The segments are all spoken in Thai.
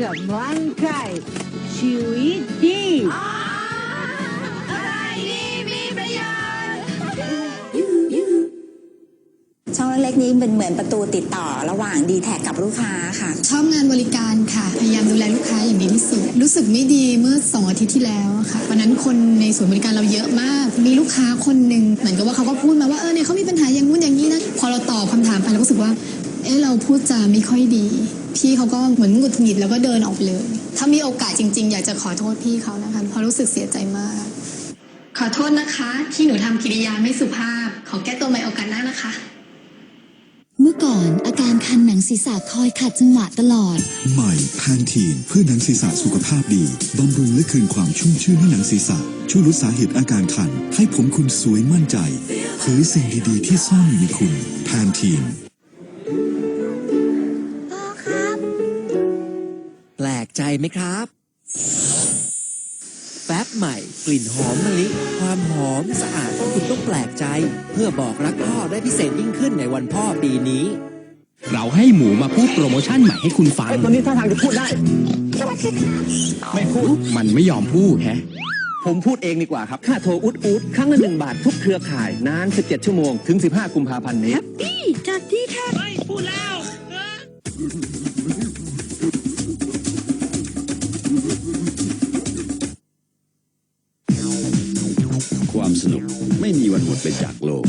กำลังกายชีวิตดีช่องเล็กๆนี้เป็นเหมือนประตูติดต่อระหว่างดีแท็กับลูกค้าค่ะ ชอบงานบริการค่ะ พยายามดูแลลูกค้าอย่างดีที่สุด รู้สึกไม่ดีเมื่อสองอาทิตย์ที่แล้วค่ะวันนั้นคนในศูนย์บริการเราเยอะมาก มีลูกค้าคนหนึ่งเหมือนกับว่าเขาก็พูดมาว่าเออเนี่ยเขามีปัญหาอย่างงู้นอย่างนี้นะ พอเราตอบคำถามไปเราก็รู้สึกว่า เออเราพูดจาไม่ค่อยดี พี่เขาก็เหมือนหงุดหงิดแล้วก็เดินออกไปเลย ถ้ามีโอกาสจริง ๆ อยากจะขอโทษพี่เขานะคะเพราะรู้สึกเสียใจมาก ขอโทษนะคะ ที่หนูทำกิริยาไม่สุภาพ ขอแก้ตัวใหม่โอกาสหน้านะคะ เมื่อก่อนอาการคันหนังศีรษะคอยขัดจังหวะตลอด ใหม่แพนทีนเพื่อหนังศีรษะสุขภาพดี บำรุงและคืนความชุ่มชื่นให้หนังศีรษะ ช่วยลดสาเหตุอาการคัน ให้ผมคุณสวยมั่นใจเผยสิ่งดีๆที่ซ่อนอยู่ในคุณแพนทีน ใจไหมครับ แฟบใหม่ กลิ่นหอมมะลิ ความหอมสะอาดที่คุณต้องแปลกใจ เพื่อบอกรักพ่อได้พิเศษยิ่งขึ้นในวันพ่อปีนี้ เราให้หมูมาพูดโปรโมชั่นใหม่ให้คุณฟังตัวนี้ท่าทางจะพูดได้ ไม่พูด มันไม่ยอมพูดแฮะ ผมพูดเองดีกว่าครับ ค่าโทรอุดอุดครั้งละหนึ่งบาททุกเครือข่ายนาน 17 ชั่วโมง ถึง 15 กุมภาพันธ์นี้ความ สนุกไม่มีวันหมดไปจากโลก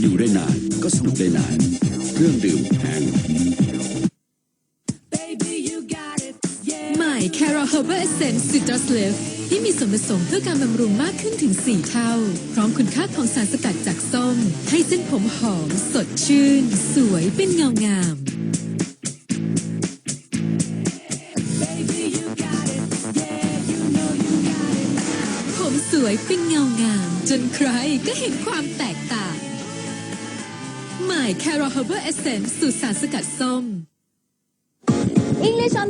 อยู่ได้นานก็สนุกได้นานเครื่องดื่มแพงใหม่ Cara Herbal Essence Citrus Leaf ที่มีส่วนผสมเพื่อการบำรุงมากขึ้นถึง 4 เท่า พร้อมคุณค่าของสารสกัดจากส้ม ให้เส้นผมหอม สดชื่น สวยเป็นเงางาม สวยเป็นเงางาม จนใครก็เห็นความแตกต่างใหม่ Cara Herbal Essence สูตรสารสกัดส้ม English on